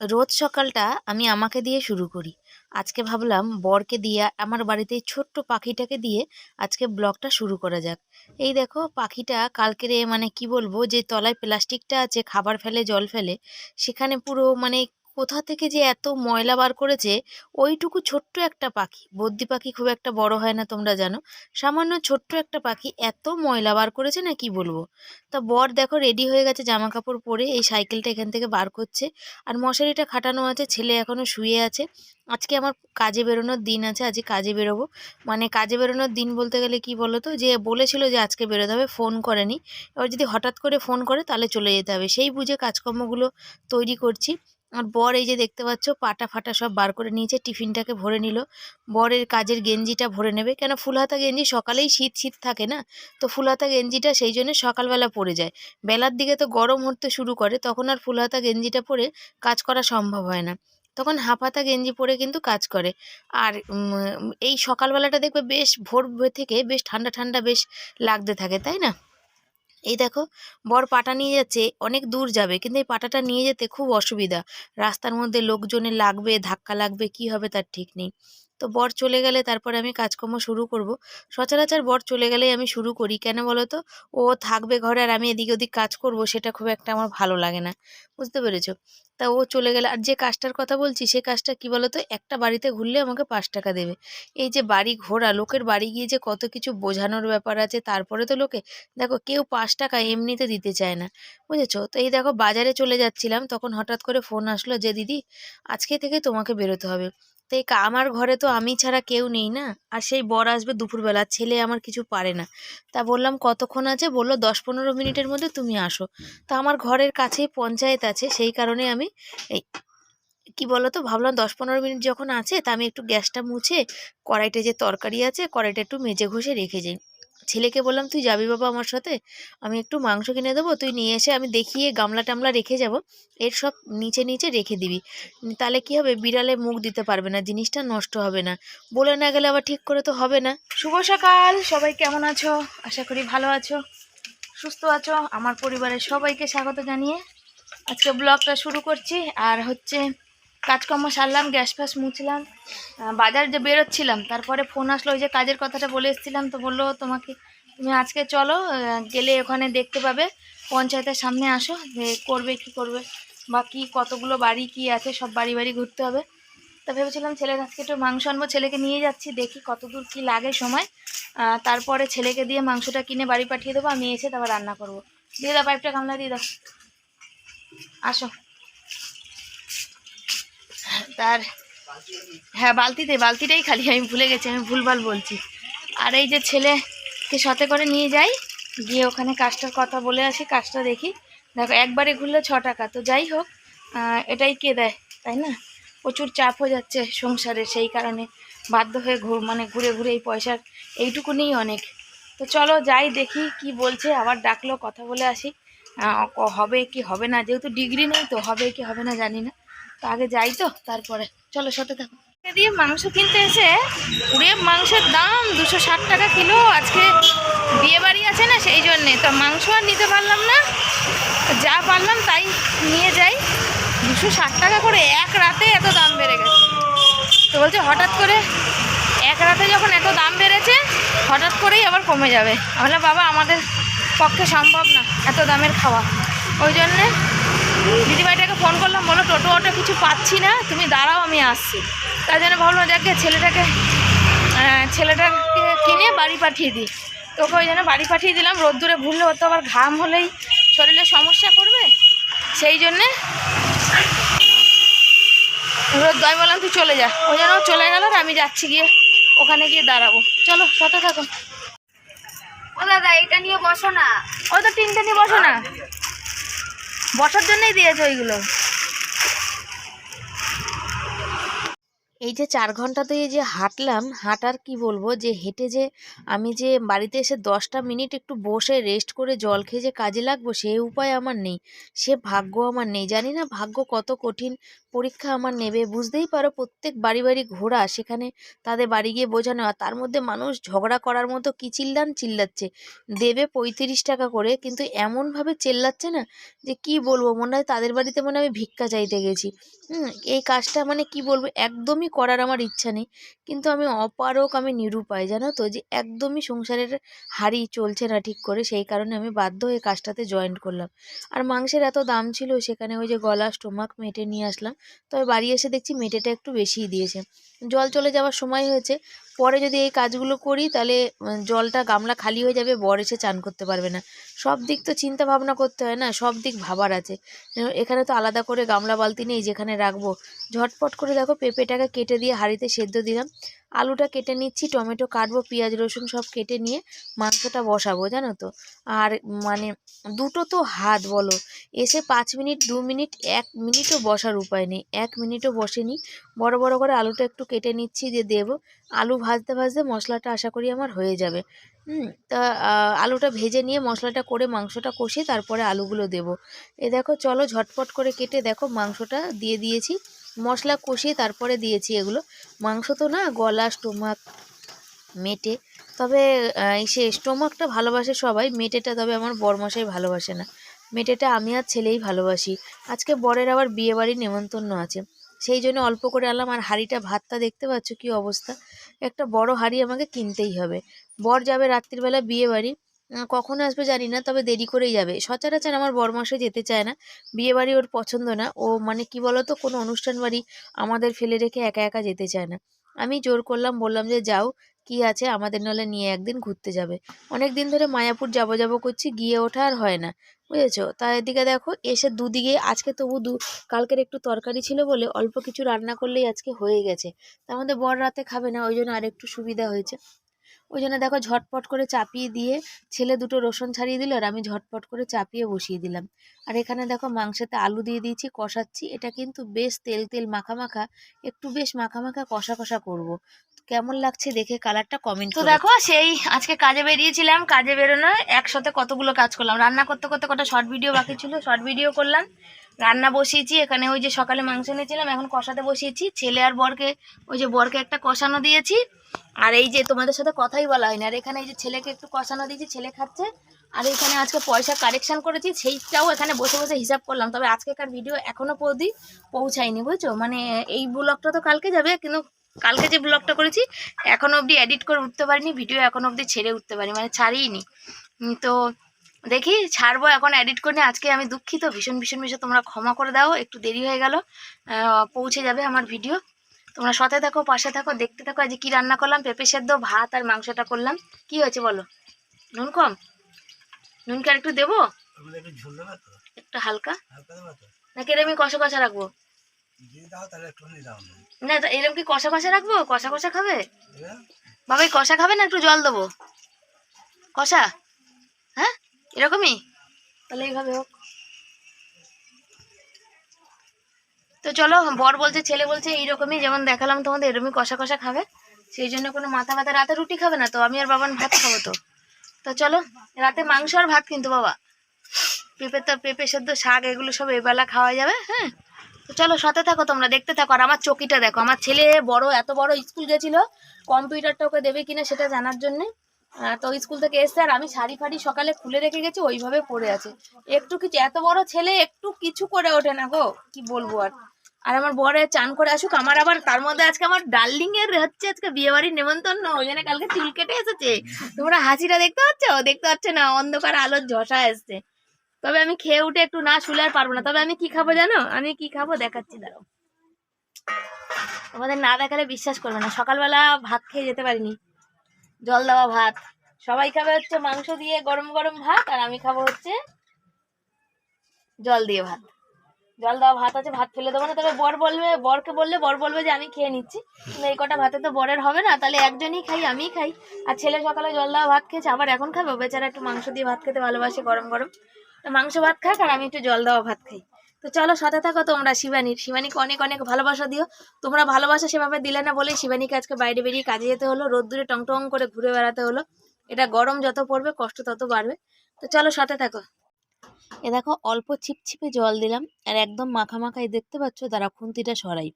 রোজ সকালটা আমি আমাকে দিয়ে শুরু করি। আজকে ভাবলাম বরকে দিয়ে আমার বাড়িতে ছোট্ট পাখিটাকে দিয়ে আজকে ব্লগটা শুরু করা যাক। এই দেখো পাখিটা কালকের মানে কি বলব যে তলায় প্লাস্টিকটা আছে, খাবার ফেলে, জল ফেলে, সেখানে পুরো মানে কোথা থেকে যে এত ময়লা বার করেছে, ওইটুকু ছোট্ট একটা পাখি। বদ্যি পাখি খুব একটা বড় হয় না তোমরা জানো। সামান্য ছোট্ট একটা পাখি এত ময়লা বার করেছে না কি বলব? তা বর দেখো রেডি হয়ে গেছে জামা কাপড় পরে, এই সাইকেলটা এখান থেকে বার করছে। আর মশারিটা খাটানো আছে, ছেলে এখনও শুয়ে আছে। আজকে আমার কাজে বেরোনোর দিন আছে, আজকে কাজে বেরোবো। মানে কাজে বেরোনোর দিন বলতে গেলে কি বলো তো যে বলেছিল যে আজকে বেরোতে হবে ফোন করেনি। এবার যদি হঠাৎ করে ফোন করে তাহলে চলে যেতে হবে। সেই বুঝে কাজকর্মগুলো তৈরি করছি। আর বর এই যে দেখতে পাচ্ছ, পাটা ফাটা সব বার করে নিয়েছে, টিফিনটাকে ভরে নিল। বরের কাজের গেঞ্জিটা ভরে নেবে, কেন ফুলহাতা গেঞ্জি সকালেই শীত শীত থাকে না? তো ফুলহাতা গেঞ্জিটা সেই জন্য সকালবেলা পরে যায়। বেলার দিকে তো গরম হতে শুরু করে, তখন আর ফুলহাতা গেঞ্জিটা পরে কাজ করা সম্ভব হয় না। তখন হাফহাতা গেঞ্জি পরে কিন্তু কাজ করে। আর এই সকালবেলাটা দেখবে বেশ ভোর থেকে বেশ ঠান্ডা ঠান্ডা বেশ লাগতে থাকে, তাই না? এই দেখো, বর পাটা নিয়ে যাচ্ছে, অনেক দূর যাবে, কিন্তু এই পাটাটা নিয়ে যেতে খুব অসুবিধা। রাস্তার মধ্যে লোকজনে লাগবে, ধাক্কা লাগবে, কি হবে তার ঠিক নেই। তো বর চলে গেলে তারপরে আমি কাজকর্ম শুরু করব। সচরাচর বর চলে গেলেই আমি শুরু করি। কেন বলো তো ও থাকবে ঘরে আর আমি এদিক ওদিক কাজ করব, সেটা খুব একটা আমার ভালো লাগে না। বুঝতে পেরেছ? তা ও চলে গেলে, আর যে কাজটার কথা বলছি, সে কাজটা কি বলো তো একটা বাড়িতে ঘুরলে আমাকে পাঁচ টাকা দেবে। এই যে বাড়ি ঘোরা, লোকের বাড়ি গিয়ে যে কত কিছু বোঝানোর ব্যাপার আছে, তারপরে তো লোকে, দেখো কেউ পাঁচ টাকা এমনিতে দিতে চায় না। বুঝেছ? তো এই দেখো বাজারে চলে যাচ্ছিলাম, তখন হঠাৎ করে ফোন আসলো যে, দিদি, আজকে থেকে তোমাকে বেরোতে হবে। তো এই আমার ঘরে তো আমি ছাড়া কেউ নেই না? আর সেই বর আসবে দুপুরবেলা, ছেলে আমার কিছু পারে না। তা বললাম, কতক্ষণ আছে? বলল দশ পনেরো মিনিটের মধ্যে তুমি আসো। তা আমার ঘরের কাছেই পঞ্চায়েত আছে, সেই কারণে আমি এই কি বলো তো ভাবলাম দশ পনেরো মিনিট যখন আছে, তা আমি একটু গ্যাসটা মুছে কড়াইটে যে তরকারি আছে, কড়াইটা একটু মেজে ঘষে রেখে যাই। ছেলেকে বললাম, তুই যাবি বাবা আমার সাথে? আমি একটু মাংস কিনে দেবো, তুই নিয়ে এসে আমি দেখিয়ে গামলা টামলা রেখে যাব, এর সব নিচে নিচে রেখে দিবি। তাহলে কি হবে? বিড়ালে মুখ দিতে পারবে না, জিনিসটা নষ্ট হবে না। বলে না গেলে আবার ঠিক করে তো হবে না। শুভ সকাল, সবাই কেমন আছো? আশা করি ভালো আছো, সুস্থ আছো। আমার পরিবারের সবাইকে স্বাগত জানিয়ে আজকে ব্লগটা শুরু করছি। আর হচ্ছে কাজকর্ম সারলাম, গ্যাস ফ্যাস মুছলাম বাজার যে বেরোচ্ছিলাম, তারপরে ফোন আসলো, ওই যে কাজের কথাটা বলে এসেছিলাম, তো বলল তোমাকে, তুমি আজকে চলো গেলে ওখানে দেখতে পাবে, পঞ্চায়েতের সামনে আসো, যে করবে কি করবে, বা কি কতগুলো বাড়ি কি আছে, সব বাড়ি বাড়ি ঘুরতে হবে। তা ভেবেছিলাম ছেলের আজকে একটু মাংস আনব, ছেলেকে নিয়ে যাচ্ছি, দেখি কত দূর কী লাগে সময় তারপরে ছেলেকে দিয়ে মাংসটা কিনে বাড়ি পাঠিয়ে দেবো, আমি এসে তারপর রান্না করব। দিয়ে দাও পাইপটা কামলা দিয়ে দাও। আসো। তার হ্যাঁ বালতিতে, বালতিটাই খালি, আমি ভুলে গেছি, আমি ভুলভাল বলছি। আর এই যে ছেলেকে সাথে করে নিয়ে যাই, গিয়ে ওখানে কাজটার কথা বলে আসি, কাজটা দেখি। দেখো, একবারে ঘুরলে ছ টাকা, তো যাই হোক এটাই কে দেয়, তাই না? প্রচুর চাপ হয়ে যাচ্ছে সংসারে, সেই কারণে বাধ্য হয়ে ঘুর মানে ঘুরে ঘুরে এই পয়সার, এইটুকুনিই অনেক। তো চলো যাই, দেখি কি বলছে, আবার ডাকলো, কথা বলে আসি। হবে কি হবে না, যেহেতু ডিগ্রি নেই তো, হবে কি হবে না জানি না। আগে যাই তো তারপরে। চলো সাথে থাকো। দিয়ে মাংস কিনতে এসে উড়ে মাংসের দাম দুশো ষাট টাকা কিলো। আজকে বিয়ে বাড়ি আছে না সেই জন্যে। তো মাংস আর নিতে পারলাম না। যা পারলাম তাই নিয়ে যাই। দুশো ষাট টাকা করে এক রাতে এত দাম বেড়ে গেছে। তো বলছে হঠাৎ করে এক রাতে যখন এত দাম বেড়েছে হঠাৎ করেই আবার কমে যাবে। আমি বললাম, বাবা আমাদের পক্ষে সম্ভব না এত দামের খাওয়া। ওই জন্যে দিদিভাইটাকে ফোন করলাম বলো টোটো অটো কিছু পাচ্ছি না তুমি দাঁড়াও আমি আসছি। তাই জন্য ভাবলাম দেখে ছেলেটাকে ছেলেটাকে কিনে বাড়ি পাঠিয়ে দিই। তোকে ওই জন্য বাড়ি পাঠিয়ে দিলাম রোদ্দুরে ঘুরলে হতো আবার ঘাম হলেই শরীরে সমস্যা করবে। সেই জন্যে রোদ আমি বললাম তুই চলে যা। ওই জন্য চলে গেল আর আমি যাচ্ছি গিয়ে ওখানে গিয়ে দাঁড়াবো। চলো সাথে থাকো। ও দাদা এটা নিয়ে বসো না। ওই তো তিনটে নিয়ে বসো না। বসার জন্যই দিয়েছে ওইগুলো? এই যে চার ঘন্টাতে যে হাঁটলাম, হাঁটার কি বলব? যে হেঁটে যে আমি যে বাড়িতে এসে দশটা মিনিট একটু বসে রেস্ট করে জল খেয়ে যে কাজে লাগবো সেই উপায় আমার নেই। সে ভাগ্য আমার নেই। জানি না ভাগ্য কত কঠিন পরীক্ষা আমার নেবে। বুঝতেই পারো প্রত্যেক বাড়ি বাড়ি ঘোরা, সেখানে তাদের বাড়ি গিয়ে বোঝানো আর তার মধ্যে মানুষ ঝগড়া করার মতো কি চিল্লান চিল্লাচ্ছে। দেবে পঁয়ত্রিশ টাকা করে, কিন্তু এমনভাবে চেল্লাচ্ছে না যে কি বলব? মনে হয় তাদের বাড়িতে মনে আমি ভিক্ষা চাইতে গেছি। এই কাজটা মানে কি বলব? একদমই করার আমার ইচ্ছা নেই। কিন্তু আমি অপারক আমি নিরুপায়, জানো তো? যে একদমই সংসারের হাড়ি চলছে না ঠিক করে, সেই কারণে আমি বাধ্য হয়ে কাজটাতে জয়েন্ট করলাম। আর মাংসের এত দাম ছিল, সেখানে ওই যে গলা স্টোমাক মেটে নিয়ে আসলাম। তবে বাড়ি এসে দেখছি মেটেটা একটু বেশিই দিয়েছে। জল চলে যাওয়ার সময় হয়েছে পরে যদি এই কাজগুলো করি, তাহলে জলটা গামলা খালি হয়ে যাবে, বর এসে চান করতে পারবে না। সব দিক তো চিন্তা ভাবনা করতে হয় না, সব দিক ভাবার আছে। এখানে তো আলাদা করে গামলা বালতি নেই যেখানে রাখব। ঝটপট করে দেখো পেঁপেটাকে কেটে দিয়ে হাঁড়িতে সেদ্ধ দিলাম। আলুটা কেটে নিচ্ছি, টমেটো কাটবো, পেঁয়াজ, রসুন সব কেটে নিয়ে মাংসটা বসাবো, জানো তো। আর মানে দুটো তো হাত বলো, এসে পাঁচ মিনিট, দু মিনিট, এক মিনিটও বসার উপায় নেই, এক মিনিটও বসেনি। বড় বড় করে আলুটা একটু কেটে নিচ্ছি দিয়ে দেবো, আলু ভাজতে ভাজতে মশলাটা আশা করি আমার হয়ে যাবে। হুম, তা আলুটা ভেজে নিয়ে মশলাটা করে মাংসটা কষিয়ে তারপরে আলুগুলো দেবো। এ দেখো, চলো ঝটপট করে কেটে দেখো মাংসটা দিয়ে দিয়েছি। মশলা কষিয়ে তারপরে দিয়েছি এগুলো। মাংস তো না গলা, স্টোমাক মেটে। তবে সে স্টোমাকটা ভালোবাসে সবাই, মেটেটা তবে আমার বরমশাই ভালোবাসে না। মেটেটা আমি আর ছেলেই ভালোবাসি। আজকে বরের আবার বিয়ে বাড়ির নেমন্তন্ন আছে। সেই জন্য অল্প করে আনলাম আর হাঁড়িটা, ভাতটা দেখতে পাচ্ছ কি অবস্থা? একটা বড় হাঁড়ি আমাকে কিনতেই হবে। বর যাবে রাত্রিবেলা বিয়ে বাড়ি কখন আসবে জানি না, তবে দেরি করেই যাবে। সচরাচর আমার বরমশাই যেতে চায় না বিয়ে বাড়ি ওর পছন্দ না। ও মানে কি বলতো, কোনো অনুষ্ঠান বাড়ি আমাদের ফেলে রেখে একা একা যেতে চায় না। আমি জোর করলাম, বললাম যে, যাও, কি আছে আমাদের নলে নিয়ে একদিন ঘুরতে যাবে। অনেক দিন ধরে মায়াপুর যাব যাব করছি, গিয়ে ওঠা আর হয় না, বুঝেছ? তা এদিকে দেখো, এসে দুদিকে, আজকে তবু দু, কালকের একটু তরকারি ছিল বলে অল্প কিছু রান্না করলেই আজকে হয়ে গেছে। তার মধ্যে বর রাতে খাবে না, ওই জন্য আরেকটু সুবিধা হয়েছে। ওই জন্য দেখো ঝটপট করে চাপিয়ে দিয়ে ছেলে দুটো রসুন ছাড়িয়ে দিল আর আমি ঝটপট করে চাপিয়ে বসিয়ে দিলাম। আর এখানে দেখো মাংসতে আলু দিয়ে দিয়েছি কষাচ্ছি। এটা কিন্তু বেশ তেল তেল মাখা মাখা একটু বেশ মাখা মাখা কষা কষা করব। কেমন লাগছে দেখে কালারটা কমেন্ট তো দেখো সেই আজকে কাজে বেরিয়েছিলাম কাজে বেরোনো একসাথে কতগুলো কাজ করলাম। রান্না করতে করতে কটা শর্ট ভিডিও বাকি ছিল শর্ট ভিডিও করলাম। রান্না বসিয়েছি এখানে ওই যে সকালে মাংস এনেছিলাম এখন কষাতে বসিয়েছি। ছেলে আর বরকে ওই যে বরকে একটা কষানো দিয়েছি। আর এই যে তোমাদের সাথে কথাই বলা হয়নি আর এখানে এই যে ছেলেকে একটু কষানো দিয়েছি ছেলে খাচ্ছে। আর এখানে আজকে পয়সা কারেকশন করেছি সেইটাও এখানে বসে বসে হিসাব করলাম। তবে আজকেকার ভিডিও এখনও পর্যন্ত পৌঁছায়নি বুঝছ? মানে এই ব্লগটা তো কালকে যাবে কিন্তু কালকে যে ব্লগটা করেছি এখনও অবধি এডিট করে উঠতে পারিনি ভিডিও এখনও অবধি ছেড়ে উঠতে পারিনি মানে ছাড়িইনি। উম, তো দেখি ছাড়বো এখন এডিট করে আজকে আমি দুঃখিত ভীষণ ভীষণ ভীষণ। তোমরা ক্ষমা করে দাও একটু দেরি হয়ে গেল। পৌঁছে যাবে আমার ভিডিও তোমরা সাথে থাকো পাশে থাকো দেখতে থাকো। আজ কি রান্না করলাম? পেঁপে সেদ্ধ ভাত আর মাংসটা করলাম। কি হয়েছে বলো? নুন কম? নুন কি আর একটু দেবো একটু হালকা? তো? নাকি এরকম কষা কষা রাখব? না না তো এরকম কি কষা কষা রাখব? কষা কষা খাবে? এবার বাবা এই কষা খাবে না একটু জল দেবো? কষা? হ্যাঁ? এরকমই? তাহলে এইভাবে হোক। তো চলো বর বলছে ছেলে বলছে এইরকমই যেমন দেখালাম তোমাদের এরকমই কষা কষা খাবে। সেই জন্য কোনো মাথা ব্যথা রাতে রুটি খাবে না তো? আমি আর বাবার ভাত খাব তো। তো চলো রাতে মাংস আর ভাত কিন্তু বাবা। পেঁপে তো পেঁপে সেদ্ধ শাক এগুলো সব এবেলা খাওয়া যাবে হ্যাঁ? তো চলো সাথে থাকো তোমরা দেখতে থাকো। আর আমার চকিটা দেখো। আমার ছেলে বড় এত বড় স্কুল গেছিল কম্পিউটারটা ওকে দেবে কিনা সেটা জানার জন্যে। তো স্কুল থেকে এসছে আর আমি শাড়ি ফাড়ি সকালে খুলে রেখে গেছি, ওইভাবে পড়ে আছে। একটু কিছু, এত বড় ছেলে, একটু কিছু করে ওঠে না গো, কি বলব আর। আর আমার বরে চান করে আসুক, আমার আবার তার মধ্যে আজকে আমার ডার্লিং এর হচ্ছে, আজকে বিয়ে বাড়ির নেমন্তন্ন, ওই জন্য কালকে চুল কেটে এসেছে। তোমরা হাসিটা দেখতে পাচ্ছ? দেখতে পাচ্ছ না, অন্ধকার আলোর ঝসা এসছে। তবে আমি খেয়ে উঠে একটু না শুলে আর পারব না। তবে আমি কি খাব জানো? আমি কি খাব? দেখাচ্ছি, দাঁড়াও। তোমাদের না দেখালে বিশ্বাস করবে না। সকালবেলা ভাত খেয়ে যেতে পারিনি। জল দেওয়া ভাত। সবাই খাবে হচ্ছে মাংস দিয়ে গরম গরম ভাত, আর আমি খাব হচ্ছে জল দিয়ে ভাত। জল দেওয়া ভাত আছে, ভাত ফেলে দেবো না। তবে বর বলবে, বরকে বললে, বর বলবে যে আমি খেয়ে নিচ্ছি। কিন্তু এই কটা ভাতে তো বরের হবে না, তাহলে একজনই খাই, আমিই খাই। আর ছেলে সকালে জল দেওয়া ভাত খেয়েছে, আবার এখন খাবে। বেচারা একটু মাংস দিয়ে ভাত খেতে ভালোবাসে গরম গরম। মাংস ভাত খাক, আর আমি একটু জল দেওয়া ভাত খাই। তো চলো সাথে থাকো তোমরা শিবানীর শিবানীকে অনেক অনেক ভালোবাসা দিও। তোমরা ভালোবাসা সেভাবে দিলে না বলেই শিবানীকে আজকে বাইরে বেরিয়ে কাজে যেতে হলো, রোদ্দুরে টং টং করে ঘুরে বেড়াতে হলো। এটা গরম যত পড়বে, কষ্ট তত বাড়বে। তো চলো সাথে থাকো। এ দেখো, অল্প ছিপছিপে জল দিলাম, আর একদম মাখা মাখাই দেখতে পাচ্ছ তারা খুন্তিটা সরাই।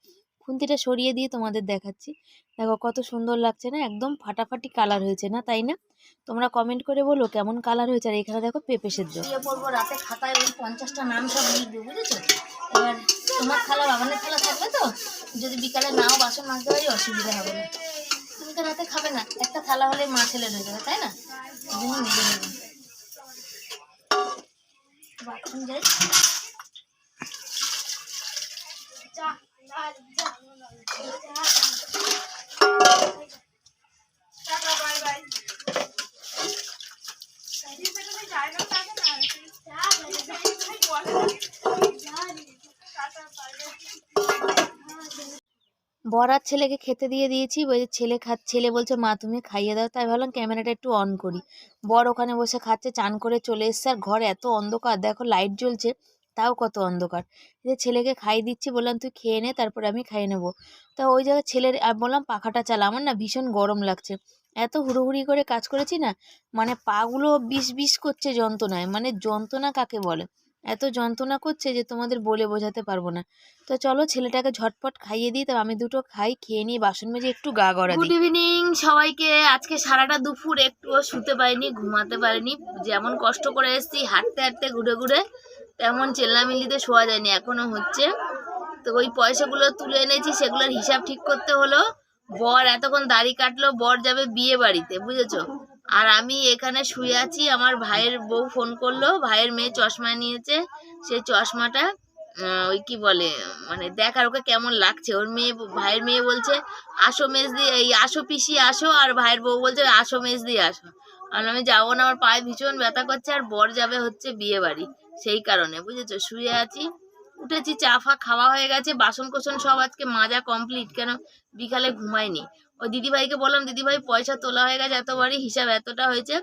খুন্তিটা সরিয়ে দিয়ে তোমাদের দেখাচ্ছি। দেখো কত সুন্দর লাগছে না? একদম ফাটাফাটি কালার হয়েছে না, তাই না? তোমরা কমেন্ট করে বলো কেমন কালার হয়েছে আর এখানে দেখো পেঁপে সেদ্ধ। পড়ব রাতে খাতায় ওই পঞ্চাশটা নাম সব লিখবে বুঝেছ? এবার তোমার থালা বাগানের থালা থাকবে তো? যদি বিকালে নাও বাসন মাজতে পারি, অসুবিধা হবে না। তুমি তো রাতে খাবে না, একটা থালা হলে মা ছেলে হয়ে যাবে তাই না? বাথরুম যাই। বর আর ছেলেকে খেতে দিয়ে দিয়েছি ওই ছেলে খা, ছেলে বলছে, মা, তুমি খাইয়ে দাও। তাই ভাবলাম ক্যামেরাটা একটু অন করি। বর ওখানে বসে খাচ্ছে, চান করে চলে এসছে, আর ঘর এত অন্ধকার, দেখো লাইট জ্বলছে। তাও কত অন্ধকার। যে ছেলেকে খাইয়ে দিচ্ছি বললাম তুই খেয়ে নে তারপরে আমি খাইয়ে নেব। তা ওই জায়গায় ছেলের আর বললাম পাখাটা চালা আমার না ভীষণ গরম লাগছে। এত হুড়োহুড়ি করে কাজ করেছি না মানে পাগুলো বিষ বিষ করছে যন্ত্রণায় মানে যন্ত্রণা কাকে বলে? এত যন্ত্রণা করছে যে তোমাদের বলে বোঝাতে পারব না। তো চলো ছেলেটাকে ঝটপট খাইয়ে দিই তবে আমি দুটো খাই খেয়ে নিয়ে বাসন মেজে একটু গা গড়া গুড ইভিনিং সবাইকে। আজকে সারাটা দুপুর একটুও শুতে পারিনি ঘুমাতে পারিনি। যেমন কষ্ট করে এসেছি হাঁটতে হাঁটতে ঘুরে ঘুরে তেমন চেল্লামিল্লিতে শোয়া যায়নি, এখনও হচ্ছে। তো ওই পয়সাগুলো তুলে এনেছি, সেগুলোর হিসাব ঠিক করতে হলো। বর এতক্ষণ দাড়ি কাটলো, বর যাবে বিয়ে বাড়িতে, বুঝেছ? আর আমি এখানে শুয়ে আছি, আমার ভাইয়ের বউ ফোন করল, ভাইয়ের মেয়ে চশমা নিয়েছে সেই চশমাটা ওই কি বলে মানে দেখার ওকে কেমন লাগছে। ওর মেয়ে, ভাইয়ের মেয়ে বলছে, আসো মেজ দিয়ে এই আসো পিসি, আসো। আর ভাইয়ের বউ বলছে, আসো মেজ দিয়ে আসো আর আমি যাব না, আমার পায়ে ভীষণ ব্যথা করছে, আর বর যাবে হচ্ছে বিয়ে বাড়ি। সেই কারণে, বুঝেছ? শুয়ে আছি, উঠেছি, চা ফা খাওয়া হয়ে গেছে বাসন কোসন সব আজকে মাজা কমপ্লিট কেন বিকালে ঘুমাইনি। ওই দিদিভাইকে বললাম, দিদিভাই, পয়সা তোলা হয়ে গেছে এতবারই হিসাব এতটা হয়েছে।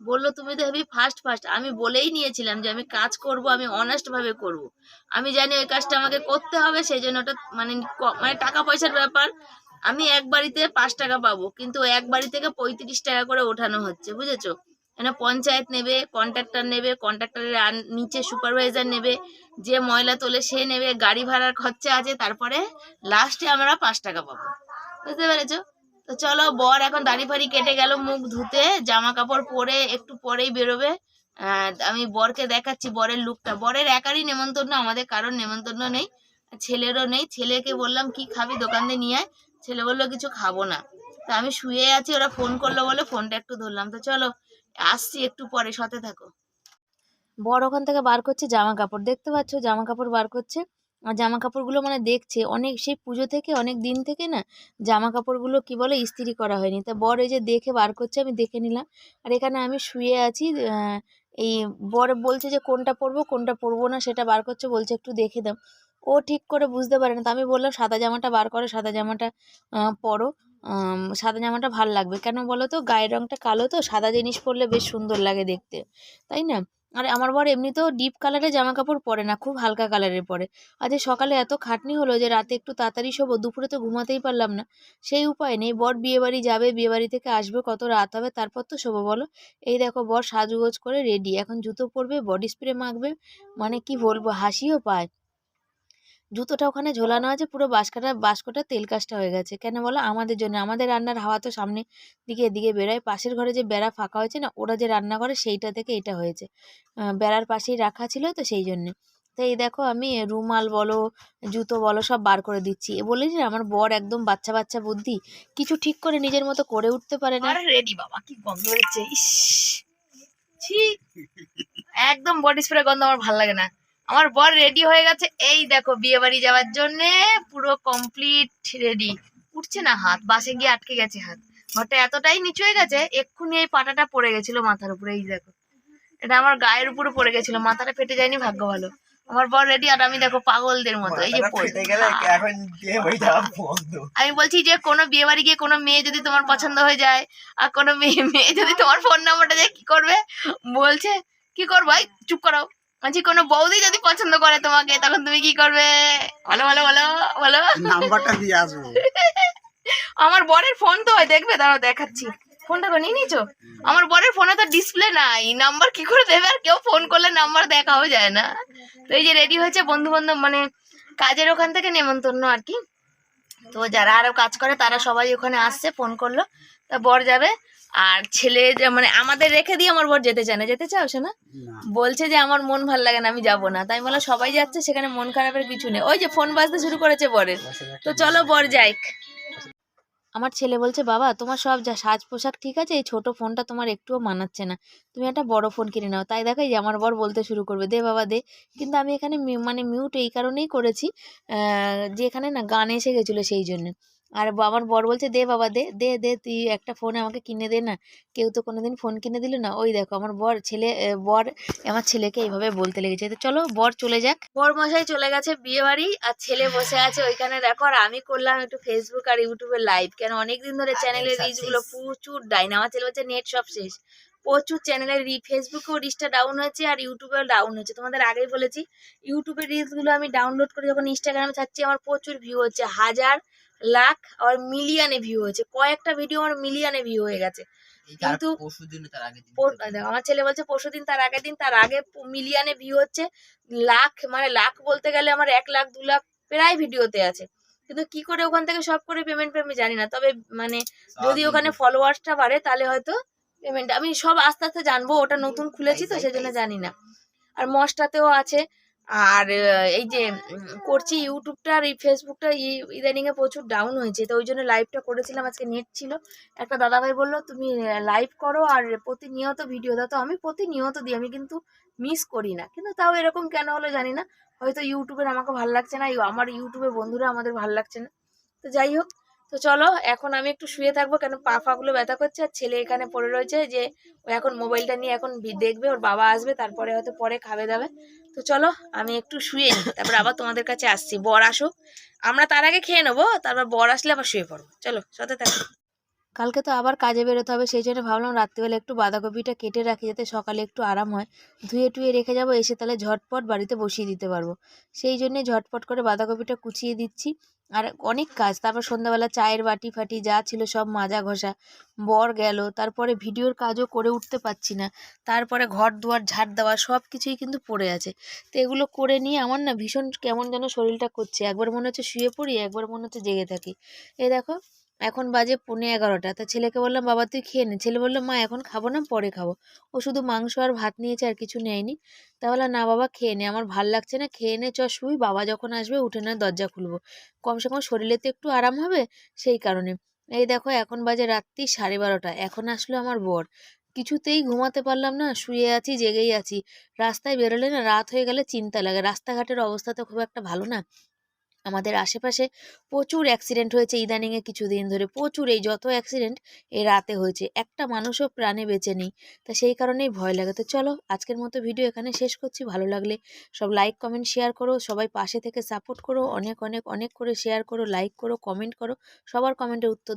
বলল, তুমি তো হেবি ফার্স্ট ফার্স্ট আমি বলেই নিয়েছিলাম যে, আমি কাজ করব, আমি অনেস্ট ভাবে করব। আমি জানি ওই কাজটা আমাকে করতে হবে সেই জন্য ওটা মানে মানে টাকা পয়সার ব্যাপার। আমি এক বাড়িতে পাঁচ টাকা পাবো, কিন্তু এক বাড়ি থেকে পঁয়ত্রিশ টাকা করে ওঠানো হচ্ছে, বুঝেছ? কেন পঞ্চায়েত নেবে কন্ট্রাক্টর নেবে কন্ট্রাক্টরের নিচে সুপারভাইজার নেবে যে ময়লা তোলে সে নেবে গাড়ি ভাড়ার খরচা আছে তারপরে লাস্টে আমরা পাঁচ টাকা পাবো বুঝতে পেরেছ তো চলো বর এখন দাড়ি ফাড়ি কেটে গেল মুখ ধুতে জামা কাপড় পরে একটু পরেই বেরোবে আমি বরকে দেখাচ্ছি, বরের লুকটা। বরের একারই নেমন্তন্ন, আমাদের কারোর নেমন্তন্ন নেই। ছেলেরও নেই। ছেলেকে বললাম, কি খাবি দোকান দিয়ে নিয়ে আয়? ছেলে বলল, কিছু খাব না। তা আমি শুয়ে আছি, ওরা ফোন করল বলে ফোনটা একটু ধরলাম। তো চলো আসছি একটু পরে, সাথে থাকো। বর ওখান থেকে বার করছে জামা কাপড়। দেখতে পাচ্ছ জামা কাপড় বার করছে। আর জামা কাপড়গুলো মানে দেখছে, অনেক সেই পুজো থেকে, অনেক দিন থেকে না জামা কাপড়গুলো কি বলে ইস্ত্রি করা হয়নি। তা বর এই যে দেখে বার করছে, আমি দেখে নিলাম। আর এখানে আমি শুয়ে আছি এই বর বলছে যে কোনটা পরবো কোনটা পরবো না সেটা বার করছে, বলছে একটু দেখে দাও। ও ঠিক করে বুঝতে পারে না, তো আমি বললাম সাদা জামাটা বার করো, সাদা জামাটা পরো। সাদা জামাটা ভালো লাগবে। কেন বলো তো? গায়ের রঙটা কালো তো, সাদা জিনিস পরলে বেশ সুন্দর লাগে দেখতে। তাই না? আর আমার বর এমনিতেও ডিপ কালারের জামা কাপড় পরে না, খুব হালকা কালারের পরে। আজ সকালে এত খাটনি হলো যে রাতে একটু তাড়াতাড়ি শোবো, দুপুরে তো ঘুমাতেই পারলাম না। সেই উপায় নেই, বর বিয়েবাড়ি যাবে বিয়েবাড়ি থেকে আসবে, কত রাত হবে, তারপর তো শোবো, বলো। এই দেখো, বর সাজুগোজ করে রেডি এখন জুতো পরবে বডি স্প্রে মাখবে মানে কি বলব, হাসিও পায়। জুতোটা ওখানে ঝোলানো আছে, পুরো বাঁশকাটা বাস্কটা তেল কাজটা হয়ে গেছে। কেন বলো? আমাদের জন্য, আমাদের রান্নার হাওয়া তো সামনে দিকে এদিকে বেরোয়। পাশের ঘরে যে বেড়া ফাঁকা হয়েছে না, ওরা যে রান্না করে সেইটা থেকে এটা হয়েছে। বেড়ার পাশেই রাখা ছিল তো সেই জন্যে। তো এই দেখো আমি রুমাল বলো, জুতো বলো, সব বার করে দিচ্ছি। এ বলেছি না আমার বর একদম বাচ্চা বাচ্চা বুদ্ধি, কিছু ঠিক করে নিজের মতো করে উঠতে পারে না। রেডি বাবা, কি গন্ধ বেরোচ্ছে, ইস। একদম বডি স্প্রে গন্ধ আমার ভালো লাগে না। আমার বর রেডি হয়ে গেছে। এই দেখো বিয়ে বাড়ি যাওয়ার জন্য পুরো কমপ্লিট রেডি উঠছে না হাত বাসে গিয়ে আটকে গেছে হাত। ঘরটা এতটাই নিচু হয়ে গেছে এক্ষুনি এই পাটাটা পড়ে গেছিল মাথার উপরে এই দেখো। এটা আমার গায়ের উপরে পড়ে গেছিল মাথাটা ফেটে যায়নি ভাগ্য ভালো। আমার বর রেডি আর আমি দেখো পাগলদের মতো এই যে হ্যাঁ। আমি বলছি যে কোনো বিয়ে বাড়ি গিয়ে কোনো মেয়ে যদি তোমার পছন্দ হয়ে যায় আর কোনো মেয়ে মেয়ে যদি তোমার ফোন নাম্বারটা দিয়ে কি করবে? বলছে কি করব? চুপ করো বলছি কোনো বৌদি যদি পছন্দ করে তোমাকে তখন তুমি কি করবে? বলো বলো বলো বলো। নাম্বারটা দিয়ে আসব। আমার বরের ফোন তো হয় দেখবে দাঁড়াও দেখাচ্ছি। ফোনটা নিয়ে নিয়েছো? আমার বরের ফোনে তো ডিসপ্লে নাই। নাম্বার কি করে দেবে? আর কেউ ফোন করলে নাম্বার দেখাও যায় না। তো এই যে রেডি হয়েছে বন্ধু বান্ধব মানে কাজের ওখান থেকে নেমন্তন্ন আর কি। তো যারা আরও কাজ করে তারা সবাই ওখানে আসছে ফোন করল। তা বর যাবে। আর ছেলে মানে আমাদের রেখে দিয়ে আমার বর যেতে চায় না। যেতে চাও সে না। বলছে যে আমার মন ভালো লাগে না আমি যাব না। তাই বললাম সবাই যাচ্ছে সেখানে মন খারাপের কিছু নেই। ওই যে ফোন বাজতে শুরু করেছে বরের। তো চলো বর যাই আমার ছেলে বলছে বাবা তোমার সব যা সাজ পোশাক ঠিক আছে? এই ছোট ফোনটা তোমার একটুও মানাচ্ছে না। তুমি একটা বড় ফোন কিনে নাও। তাই দেখাই যে আমার বর বলতে শুরু করবে দে বাবা দে। কিন্তু আমি এখানে মানে মিউট এই কারণেই করেছি যে এখানে না গান এসে গেছিল সেই জন্য। আর আমার বর বলছে দে বাবা দে দে দে তুই একটা ফোন আমাকে কিনে দে না। কেউ তো কোনোদিন ফোন কিনে দিল না। ওই দেখো আমার বর ছেলে বর আমার ছেলেকে এইভাবে বলতে লেগেছে। তো চলো বর চলে যাক। বর মশাই চলে গেছে বিয়ে বাড়ি আর ছেলে বসে আছে ওইখানে। দেখো আর আমি করলাম একটু ফেসবুক আর ইউটিউবে লাইভ কেন অনেকদিন ধরে চ্যানেলের রিচগুলো প্রচুর ডাইন আমার ছেলে বলছে নেট সব শেষ। প্রচুর চ্যানেলের রি ফেসবুকেও রিচটা ডাউন হয়েছে আর ইউটিউবেও ডাউন হয়েছে। তোমাদের আগেই বলেছি ইউটিউবের রিলসগুলো আমি ডাউনলোড করে যখন ইনস্টাগ্রামে ছাড়ছি আমার প্রচুর ভিউ হচ্ছে। হাজার লাখ আর মিলিয়নে ভিউ হয়েছে। কয়েকটা ভিডিও আমার মিলিয়নে ভিউ হয়ে গেছে। কিন্তু আমার ছেলে বলছে পরশু দিন তার আগের দিন তার আগে মিলিয়নে ভিউ হচ্ছে। লাখ মানে লাখ বলতে গেলে আমার এক লাখ দু লাখ প্রায় ভিডিওতে আছে। কিন্তু কি করে ওখান থেকে সব করে পেমেন্ট আমি জানি না। তবে মানে যদি ওখানে ফলোয়ার্সটা বাড়ে তাহলে হয়তো পেমেন্ট আমি সব আস্তে আস্তে জানব ওটা নতুন খুলেছি তো সেজন্য জানি না। আর মশটাতেও আছে। আর এই যে করছি ইউটিউবটা আর এই ফেসবুকটা ইদানিং এ প্রচুর ডাউন হয়েছে। তো ওই জন্য লাইভটা করেছিলাম, আজকে নেট ছিল। একটা দাদাভাই বলল, তুমি লাইভ করো আর প্রতিনিয়ত ভিডিও দাও। তো আমি প্রতিনিয়ত দিই, আমি কিন্তু মিস করি না। কিন্তু তাও এরকম কেন হলো জানি না। হয়তো ইউটিউবের আমাকে ভালো লাগছে না আমার ইউটিউবের বন্ধুরা আমাদের ভালো লাগছে না। তো যাই হোক, তো চলো, এখন আমি একটু শুয়ে থাকব, কেন পা ফাগুলো ব্যথা করছে আর ছেলে এখানে পড়ে রয়েছে যে, ও এখন মোবাইলটা নিয়ে এখন দেখবে, ওর বাবা আসবে, তারপরে হয়তো পরে খাবে দাবে। তো চলো, আমি একটু শুয়ে তারপর আবার তোমাদের কাছে আসছি। বর আসুক, আমরা তার আগে খেয়ে নেব, তারপর বর আসলে আবার শুয়ে পড়ব। চলো, সাথে থাকো। কালকে তো আবার কাজে বেরোতে হবে, সেই জন্য ভাবলাম রাত্রিবেলা একটু বাঁধাকপিটা কেটে রাখি যাতে সকালে একটু আরাম হয়। ধুয়ে টুয়ে রেখে যাব, এসে তাহলে ঝটপট বাড়িতে বসিয়ে দিতে পারব। সেই জন্যে ঝটপট করে বাঁধাকপিটা কুচিয়ে দিচ্ছি। আর অনেক কাজ, তারপর সন্ধ্যাবেলা চায়ের বাটি ফাটি যা ছিল সব মাজা ঘষা। বর গেল, তারপরে ভিডিওর কাজও করে উঠতে পারছি না। তারপরে ঘর দুয়ার ঝাড় দেওয়া, সব কিছুই কিন্তু পড়ে আছে। তো এগুলো করে নিয়ে আমার না ভীষণ কেমন যেন শরীরটা করছে। একবার মনে হচ্ছে শুয়ে পড়ি, একবার মনে হচ্ছে জেগে থাকি। এই দেখো এখন বাজে পৌনে এগারোটা। তা ছেলেকে বললাম, বাবা, তুই খেয়ে নে। ছেলে বলল, মা, এখন খাব না, পরে খাব। ও শুধু মাংস আর ভাত নিয়েছে আর কিছু নেয়নি। তা বললাম না বাবা, খেয়ে নে, আমার ভালো লাগছে না, খেয়ে নে, চ, শুই। বাবা যখন আসবে, উঠে না, দরজা খুলবো। কমসে কম শরীরে তো একটু আরাম হবে, সেই কারণে। এই দেখো, এখন বাজে রাত্রি সাড়ে বারোটা। এখন আসলো আমার বর। কিছুতেই ঘুমাতে পারলাম না, শুয়ে আছি, জেগেই আছি। রাস্তায় বেরোলে না, রাত হয়ে গেলে চিন্তা লাগে। রাস্তাঘাটের অবস্থা তো খুব একটা ভালো না। আমাদের আশেপাশে প্রচুর অ্যাক্সিডেন্ট হয়েছে। ইদানিংয়ে কিছুদিন ধরে প্রচুর, এই যত অ্যাক্সিডেন্ট এ রাতে হয়েছে। একটা মানুষও প্রাণে বেঁচে নেই। তা সেই কারণেই ভয় লাগে। তো চলো, আজকের মতো ভিডিও এখানে শেষ করছি। ভালো লাগলে সব লাইক কমেন্ট শেয়ার করো। সবাই পাশে থেকে সাপোর্ট করো। অনেক অনেক অনেক করে শেয়ার করো লাইক করো কমেন্ট করো। সবার কমেন্টের উত্তর